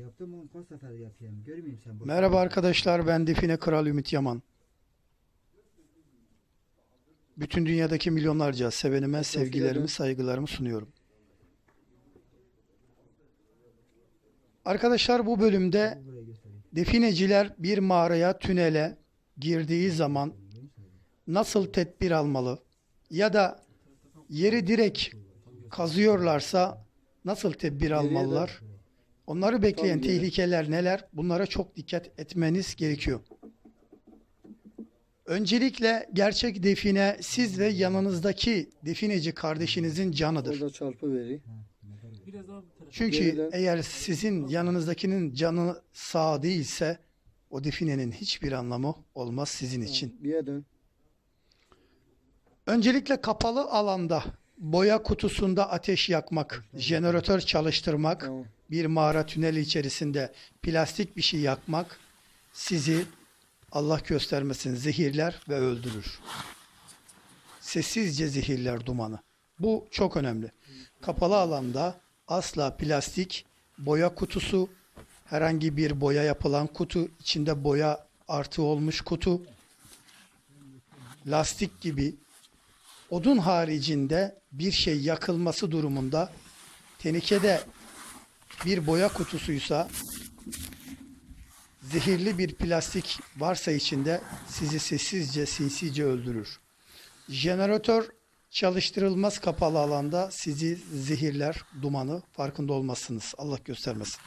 Yaptım onu kaç sefer yapayım. Görmeyeyim sen. boş Merhaba arkadaşlar ben Define Kral Ümit Yaman. Bütün dünyadaki milyonlarca sevenime sevgilerimi, saygılarımı sunuyorum. Arkadaşlar bu bölümde defineciler bir mağaraya, tünele girdiği zaman nasıl tedbir almalı ya da yeri direkt kazıyorlarsa nasıl tedbir almalılar? Onları bekleyen yeri. tehlikeler neler? Bunlara çok dikkat etmeniz gerekiyor. Öncelikle gerçek define siz ve yanınızdaki defineci kardeşinizin canıdır. Orada çarpı veri. Çünkü geriden- eğer sizin yanınızdakinin canı sağ değilse o definenin hiçbir anlamı olmaz sizin için. Bir dön. Öncelikle kapalı alanda boya kutusunda ateş yakmak, jeneratör çalıştırmak, Tamam. Bir mağara tüneli içerisinde plastik bir şey yakmak sizi Allah göstermesin zehirler ve öldürür. Sessizce zehirler dumanı. Bu çok önemli. Kapalı alanda asla plastik, boya kutusu, herhangi bir boya yapılan kutu, içinde boya artı olmuş kutu, lastik gibi odun haricinde bir şey yakılması durumunda tenekede bir boya kutusuysa zehirli bir plastik varsa içinde sizi sessizce sinsice öldürür. Jeneratör çalıştırılmaz kapalı alanda sizi zehirler, dumanı farkında olmazsınız. Allah göstermesin.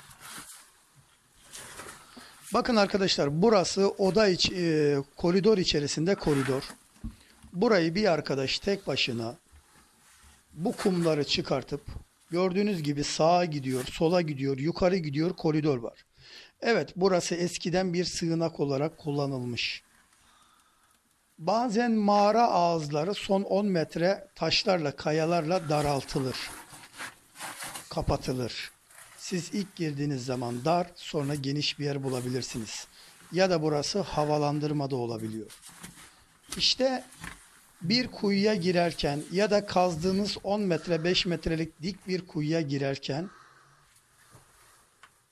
Bakın arkadaşlar burası oda iç, e, koridor içerisinde koridor. Burayı bir arkadaş tek başına bu kumları çıkartıp gördüğünüz gibi sağa gidiyor, sola gidiyor, yukarı gidiyor, koridor var. Evet, burası eskiden bir sığınak olarak kullanılmış. Bazen mağara ağızları son 10 metre taşlarla, kayalarla daraltılır. Kapatılır. Siz ilk girdiğiniz zaman dar, sonra geniş bir yer bulabilirsiniz. Ya da burası havalandırma da olabiliyor. İşte bir kuyuya girerken ya da kazdığınız 10 metre 5 metrelik dik bir kuyuya girerken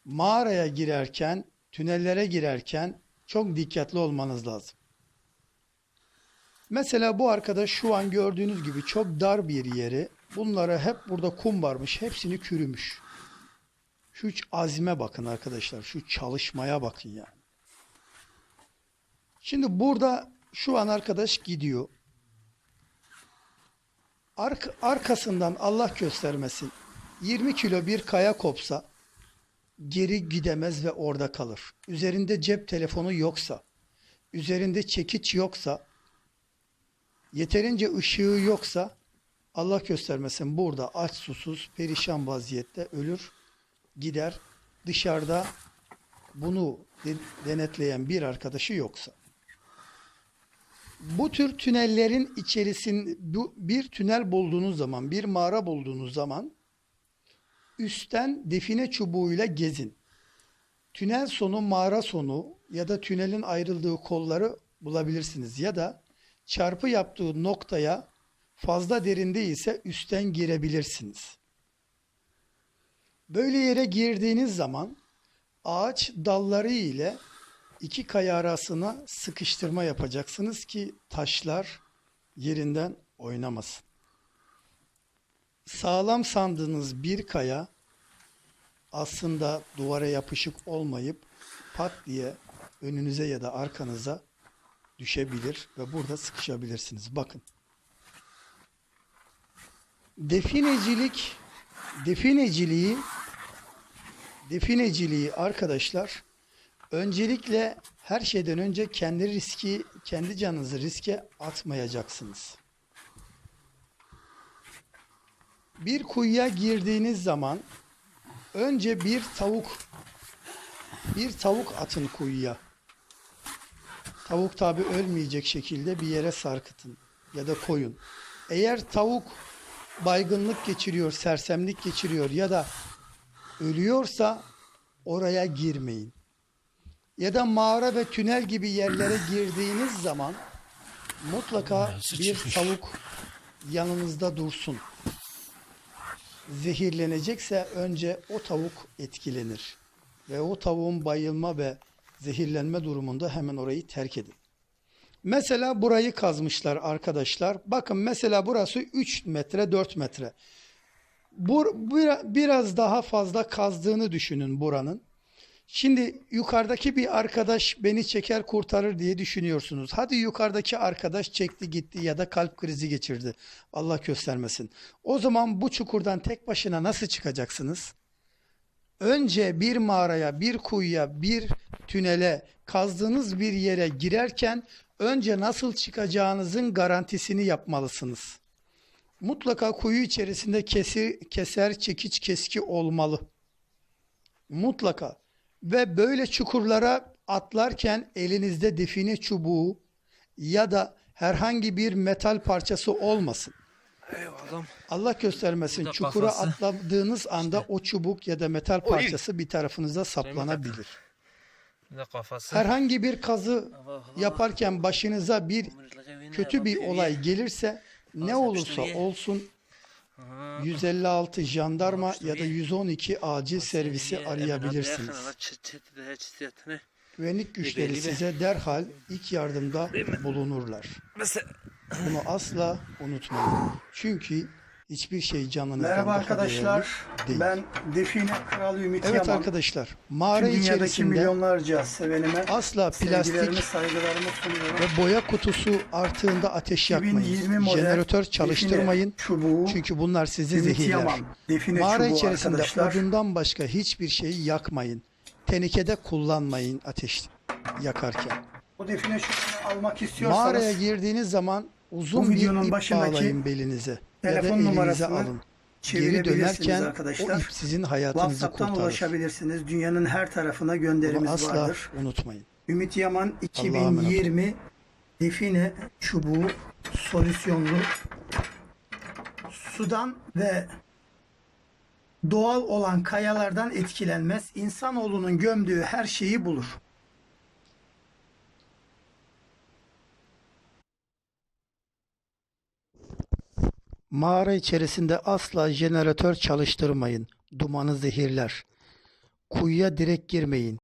mağaraya girerken tünellere girerken çok dikkatli olmanız lazım. Mesela bu arkadaş şu an gördüğünüz gibi çok dar bir yeri bunlara hep burada kum varmış hepsini kürümüş. Şu azme bakın arkadaşlar şu çalışmaya bakın yani. Şimdi burada şu an arkadaş gidiyor. Ark, arkasından Allah göstermesin 20 kilo bir kaya kopsa geri gidemez ve orada kalır. Üzerinde cep telefonu yoksa, üzerinde çekiç yoksa, yeterince ışığı yoksa Allah göstermesin burada aç susuz perişan vaziyette ölür gider dışarıda bunu de- denetleyen bir arkadaşı yoksa. Bu tür tünellerin içerisin bu bir tünel bulduğunuz zaman, bir mağara bulduğunuz zaman üstten define çubuğuyla gezin. Tünel sonu, mağara sonu ya da tünelin ayrıldığı kolları bulabilirsiniz ya da çarpı yaptığı noktaya fazla derin değilse üstten girebilirsiniz. Böyle yere girdiğiniz zaman ağaç dalları ile iki kaya arasına sıkıştırma yapacaksınız ki taşlar yerinden oynamasın. Sağlam sandığınız bir kaya aslında duvara yapışık olmayıp pat diye önünüze ya da arkanıza düşebilir ve burada sıkışabilirsiniz. Bakın. Definecilik defineciliği defineciliği arkadaşlar öncelikle her şeyden önce kendi riski, kendi canınızı riske atmayacaksınız. Bir kuyuya girdiğiniz zaman önce bir tavuk bir tavuk atın kuyuya. Tavuk tabi ölmeyecek şekilde bir yere sarkıtın ya da koyun. Eğer tavuk baygınlık geçiriyor, sersemlik geçiriyor ya da ölüyorsa oraya girmeyin. Ya da mağara ve tünel gibi yerlere girdiğiniz zaman mutlaka bir tavuk yanınızda dursun. Zehirlenecekse önce o tavuk etkilenir. ve o tavuğun bayılma ve zehirlenme durumunda hemen orayı terk edin. Mesela burayı kazmışlar arkadaşlar. Bakın mesela burası 3 metre 4 metre. Bu, bir- biraz daha fazla kazdığını düşünün buranın. Şimdi yukarıdaki bir arkadaş beni çeker kurtarır diye düşünüyorsunuz. Hadi yukarıdaki arkadaş çekti gitti ya da kalp krizi geçirdi. Allah göstermesin. O zaman bu çukurdan tek başına nasıl çıkacaksınız? Önce bir mağaraya, bir kuyuya, bir tünele, kazdığınız bir yere girerken önce nasıl çıkacağınızın garantisini yapmalısınız. Mutlaka kuyu içerisinde kesi, keser, çekiç, keski olmalı. Mutlaka. Ve böyle çukurlara atlarken elinizde define çubuğu ya da herhangi bir metal parçası olmasın. Eyvallah. Allah göstermesin. Çukura kafası. atladığınız anda o çubuk ya da metal parçası bir tarafınıza saplanabilir. De kafası. Herhangi bir kazı yaparken başınıza bir kötü bir olay gelirse ne olursa olsun 156 jandarma ya da 112 acil servisi arayabilirsiniz. Güvenlik güçleri size derhal ilk yardımda bulunurlar. Bunu asla unutmayın. Çünkü hiçbir şey canınızdan Merhaba arkadaşlar. değil. Ben Define Kral Ümit Evet Yaman. arkadaşlar, Tüm mağara dünyadaki içerisinde milyonlarca sevenime asla plastik saygılarımı sunuyorum. ve boya kutusu artığında ateş yakmayın. 2020 model Jeneratör çalıştırmayın. çubuğu, Çünkü bunlar sizi Ümit zehirler. Yaman, Define Mağara çubuğu içerisinde arkadaşlar. odundan başka hiçbir şeyi yakmayın. Tenekede kullanmayın ateş yakarken. Bu define çubuğunu almak istiyorsanız Mağaraya girdiğiniz zaman uzun bir ip bağlayın belinize. Ya da telefon elinize numarasını alın. Geri dönerken o arkadaşlar. ip sizin hayatınızı WhatsApp'tan kurtarır. ulaşabilirsiniz. Dünyanın her tarafına Bunu gönderimiz asla vardır. unutmayın. Ümit Yaman Allah'a emanet 2020 Define çubuğu solüsyonlu sudan ve doğal olan kayalardan etkilenmez. İnsanoğlunun gömdüğü her şeyi bulur. Mağara içerisinde asla jeneratör çalıştırmayın. Dumanı zehirler. Kuyuya direkt girmeyin.